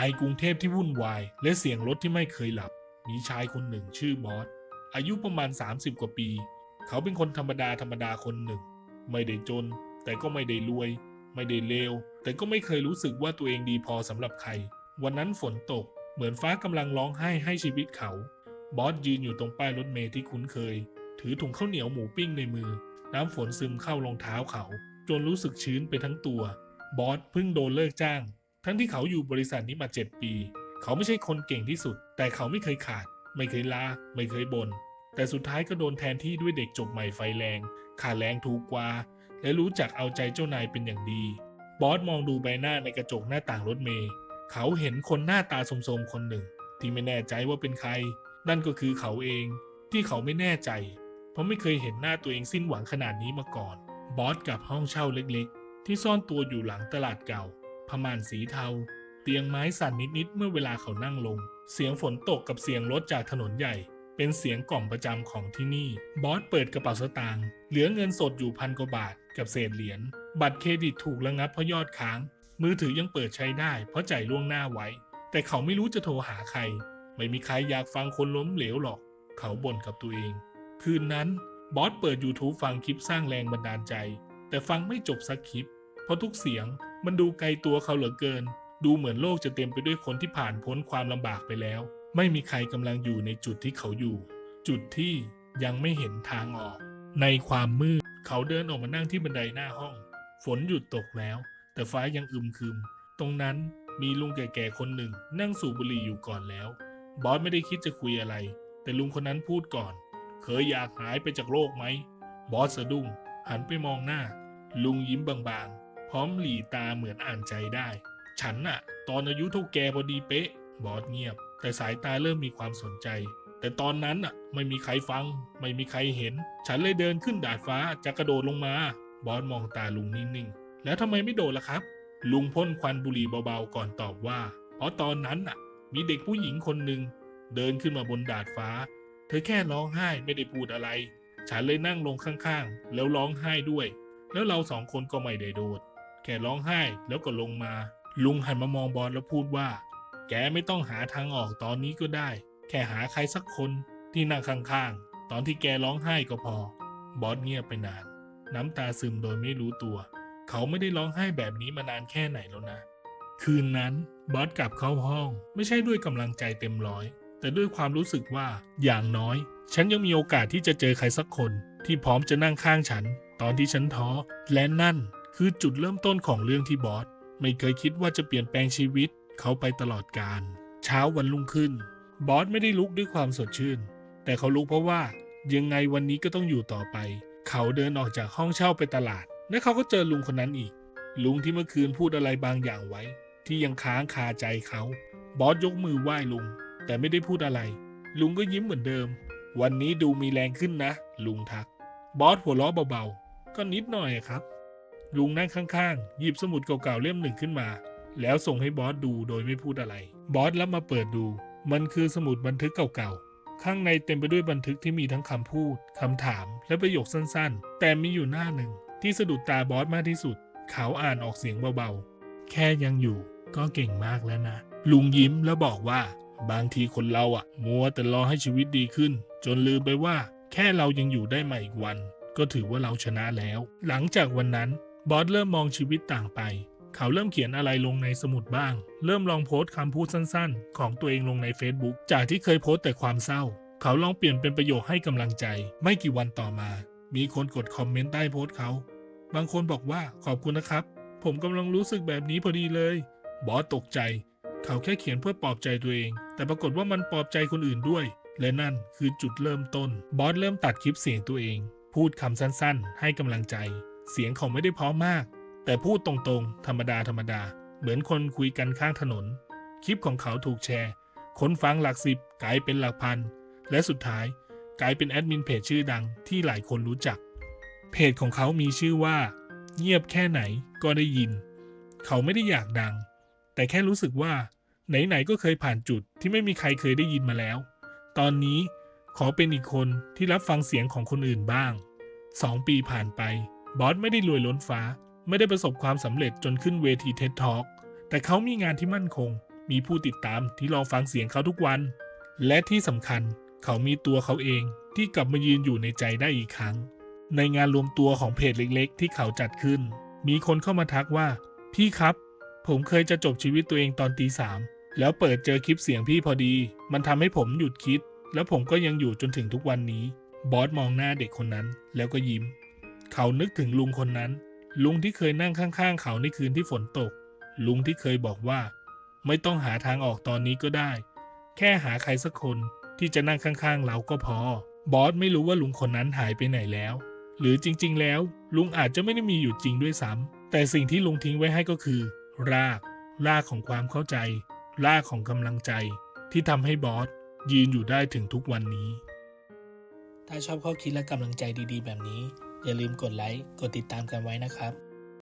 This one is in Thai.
ในกรุงเทพที่วุ่นวาย และเสียงรถที่ไม่เคยหลับ มีชายคนหนึ่งชื่อบอส อายุประมาณ 30 กว่าปี เขาเป็นคนธรรมดาธรรมดาคนหนึ่ง ไม่ได้จน แต่ก็ไม่ได้รวย ไม่ได้เลว แต่ก็ไม่เคยรู้สึกว่าตัวเองดีพอสำหรับใคร วันนั้นฝนตก เหมือนฟ้ากำลังร้องไห้ให้ชีวิตเขา บอสยืนอยู่ตรงป้ายรถเมล์ที่คุ้นเคย ถือถุงข้าวเหนียวหมูปิ้งในมือ น้ำฝนซึมเข้ารองเท้าเขา จนรู้สึกชื้นไปทั้งตัว บอสเพิ่งโดนเลิกจ้าง ทั้งที่เขาอยู่บริษัทนี้มา 7 ปี เขาไม่ใช่คนเก่งที่สุด แต่เขาไม่เคยขาด ไม่เคยลา ไม่เคยบน่นแต่สุดท้ายก็โดนแทนที่ด้วยเด็กจบใหม่ไฟแรง ขาแรงถูกกว่า และรู้จักเอาใจเจ้านายเป็นอย่างดี บอสมองดูใบหน้าในกระจกหน้าต่างรถเมล์เขาเห็นคนหน้าตาสมๆคนหนึ่ง ที่ไม่แน่ใจว่าเป็นใคร นั่นก็คือเขาเองที่เขาไม่แน่ใจ เพราะไม่เคยเห็นหน้าตัวเองสิ้นหวังขนาดนี้มาก่อน บอสกับห้องเช่าเล็กๆ ที่ซ่อนตัวอยู่หลังตลาดเก่า ผ้าม่านสีเทา เตียงไม้สั่นนิดๆเมื่อเวลาเขานั่งลง เสียงฝนตกกับเสียงรถจากถนนใหญ่ เป็นเสียงกล่อมประจำของที่นี่ บอสเปิดกระเป๋าสตางค์เหลือเงินสดอยู่พันกว่าบาทกับเศษเหรียญบัตรเครดิตถูกระงับเพราะยอดค้าง มือถือยังเปิดใช้ได้ เพราะจ่ายล่วงหน้าไว้ แต่เขาไม่รู้จะโทรหาใคร ไม่มีใครอยากฟังคนล้มเหลวหรอก เขาบ่นกับตัวเอง คืนนั้นบอสเปิด YouTube ฟังคลิปสร้างแรงบันดาลใจ แต่ฟังไม่จบสักคลิป เพราะทุกเสียง มันดูไกลตัวเขาเหลือเกิน ดูเหมือนโลกจะเต็มไปด้วยคนที่ผ่านพ้นความลำบากไปแล้ว ไม่มีใครกำลังอยู่ในจุดที่เขาอยู่ จุดที่ยังไม่เห็นทางออก ในความมืด เขาเดินออกมานั่งที่บันไดหน้าห้อง ฝนหยุดตกแล้ว แต่ฟ้ายังอึมครึม ตรงนั้นมีลุงแก่ๆคนหนึ่ง นั่งสูบบุหรี่อยู่ก่อนแล้ว บอสไม่ได้คิดจะคุยอะไร แต่ลุงคนนั้นพูดก่อน เคยอยากหายไปจากโลกไหม บอสสะดุ้งหันไปมองหน้า ลุงยิ้มบางๆ พร้อมหลีตาเหมือนอ่านใจได้ ฉันน่ะ ตอนอายุเท่าแกพอดีเป๊ะ บอสเงียบ แต่สายตาเริ่มมีความสนใจ แต่ตอนนั้นน่ะ ไม่มีใครฟัง ไม่มีใครเห็น ฉันเลยเดินขึ้นดาดฟ้าจะกระโดดลงมา บอสมองตาลุงนิ่งๆ แล้วทำไมไม่โดดล่ะครับ ลุงพ่นควันบุหรี่เบาๆก่อนตอบว่า เพราะตอนนั้นน่ะ มีเด็กผู้หญิงคนหนึ่งเดินขึ้นมาบนดาดฟ้า เธอแค่ร้องไห้ไม่ได้พูดอะไร ฉันเลยนั่งลงข้างๆ แล้วร้องไห้ด้วย แล้วเราสองคนก็ไม่ได้โดด แค่ร้องไห้แล้วก็ลงมา ลุงหันมามองบอสแล้วพูดว่า แกไม่ต้องหาทางออกตอนนี้ก็ได้ แค่หาใครสักคนที่นั่งข้างๆ ตอนที่แกร้องไห้ก็พอ บอสเงียบไปนาน น้ำตาซึมโดยไม่รู้ตัว เขาไม่ได้ร้องไห้แบบนี้มานานแค่ไหนแล้วนะ คืนนั้นบอสกลับเข้าห้อง ไม่ใช่ด้วยกำลังใจเต็มร้อย แต่ด้วยความรู้สึกว่าอย่างน้อย ฉันยังมีโอกาสที่จะเจอใครสักคนที่พร้อมจะนั่งข้างฉัน ตอนที่ฉันท้อและนั่น คือจุดเริ่มต้นของเรื่องที่บอสไม่เคยคิดว่าจะเปลี่ยนแปลงชีวิตเขาไปตลอดกาลเช้าวันรุ่งขึ้น บอสไม่ได้ลุกด้วยความสดชื่น แต่เขาลุกเพราะว่ายังไงวันนี้ก็ต้องอยู่ต่อไป เขาเดินออกจากห้องเช่าไปตลาด และเขาก็เจอลุงคนนั้นอีก ลุงที่เมื่อคืนพูดอะไรบางอย่างไว้ ที่ยังค้างคาใจเขา บอสยกมือไหว้ลุง แต่ไม่ได้พูดอะไร ลุงก็ยิ้มเหมือนเดิม วันนี้ดูมีแรงขึ้นนะ ลุงทัก บอสหัวเราะเบาๆ ก็นิดหน่อยครับ ลุงนั่งข้างๆ หยิบสมุดเก่าๆเล่มหนึ่งขึ้นมา แล้วส่งให้บอสดูโดยไม่พูดอะไร บอสรับมาเปิดดู มันคือสมุดบันทึกเก่าๆ ข้างในเต็มไปด้วยบันทึกที่มีทั้งคำพูดคำถาม และประโยคสั้นๆ แต่มีอยู่หน้าหนึ่ง ที่สะดุดตาบอสมากที่สุด เขาอ่านออกเสียงเบาๆ แค่ยังอยู่ก็เก่งมากแล้วนะ ลุงยิ้มแล้วบอกว่า บางทีคนเราอะมัวแต่รอให้ชีวิตดีขึ้น จนลืมไปว่า แค่เรายังอยู่ได้มาอีกวัน ก็ถือว่าเราชนะแล้ว หลังจากวันนั้น บอสเริ่มมองชีวิตต่างไป เขาเริ่มเขียนอะไรลงในสมุดบ้าง เริ่มลองโพสต์คำพูดสั้นๆ ของตัวเองลงใน Facebook จากที่เคยโพสต์แต่ความเศร้า เขาลองเปลี่ยนเป็นประโยคให้กำลังใจ ไม่กี่วันต่อมา มีคนกดคอมเมนต์ใต้โพสต์เขา บางคนบอกว่าขอบคุณนะครับ ผมกำลังรู้สึกแบบนี้พอดีเลย บอสตกใจ เขาแค่เขียนเพื่อปลอบใจตัวเอง แต่ปรากฏว่ามันปลอบใจคนอื่นด้วย และนั่นคือจุดเริ่มต้น บอสเริ่มตัดคลิปเสียงตัวเอง พูดคำสั้นๆ ให้กำลังใจ เสียงเขาไม่ได้เพราะมาก แต่พูดตรงๆ ธรรมดาธรรมดา เหมือนคนคุยกันข้างถนน คลิปของเขาถูกแชร์ คนฟังหลักสิบกลายเป็นหลักพัน และสุดท้ายกลายเป็นแอดมินเพจชื่อดังที่หลายคนรู้จัก เพจของเขามีชื่อว่า เงียบแค่ไหนก็ได้ยิน เขาไม่ได้อยากดัง แต่แค่รู้สึกว่า ไหนๆก็เคยผ่านจุดที่ไม่มีใครเคยได้ยินมาแล้ว ตอนนี้ขอเป็นอีกคนที่รับฟังเสียงของคนอื่นบ้างสองปีผ่านไป บอสไม่ได้รวยล้นฟ้า ไม่ได้ประสบความสำเร็จจนขึ้นเวทีเท็ดท็อ k แต่เขามีงานที่มั่นคง มีผู้ติดตามที่รอฟังเสียงเขาทุกวัน และที่สำคัญเขามีตัวเขาเองที่กลับมายืนอยู่ในใจได้อีกครั้ง ในงานรวมตัวของเพจเล็กๆ ที่เขาจัดขึ้น มีคนเข้ามาทักว่า พี่ครับ ผมเคยจะจบชีวิตตัวเองตอนตีสามแล้วเปิดเจอคลิปเสียงพี่พอดี มันทำให้ผมหยุดคิด แล้วผมก็ยังอยู่จนถึงทุกวันนี้ บอสมองหน้าเด็กคนนั้นแล้วก็ยิ้ม เขานึกถึงลุงคนนั้น ลุงที่เคยนั่งข้างๆ เขาในคืนที่ฝนตก ลุงที่เคยบอกว่า ไม่ต้องหาทางออกตอนนี้ก็ได้ แค่หาใครสักคนที่จะนั่งข้างๆ เราก็พอ บอสไม่รู้ว่าลุงคนนั้นหายไปไหนแล้ว หรือจริงๆ แล้ว ลุงอาจจะไม่ได้มีอยู่จริงด้วยซ้ำแต่สิ่งที่ลุงทิ้งไว้ให้ก็คือ ราก รากของความเข้าใจ รากของกำลังใจ ที่ทำให้บอสยืนอยู่ได้ถึงทุกวันนี้ ถ้าชอบข้อคิดและกำลังใจดีๆ แบบนี้ อย่าลืมกดไลค์ กดติดตามกันไว้นะครับ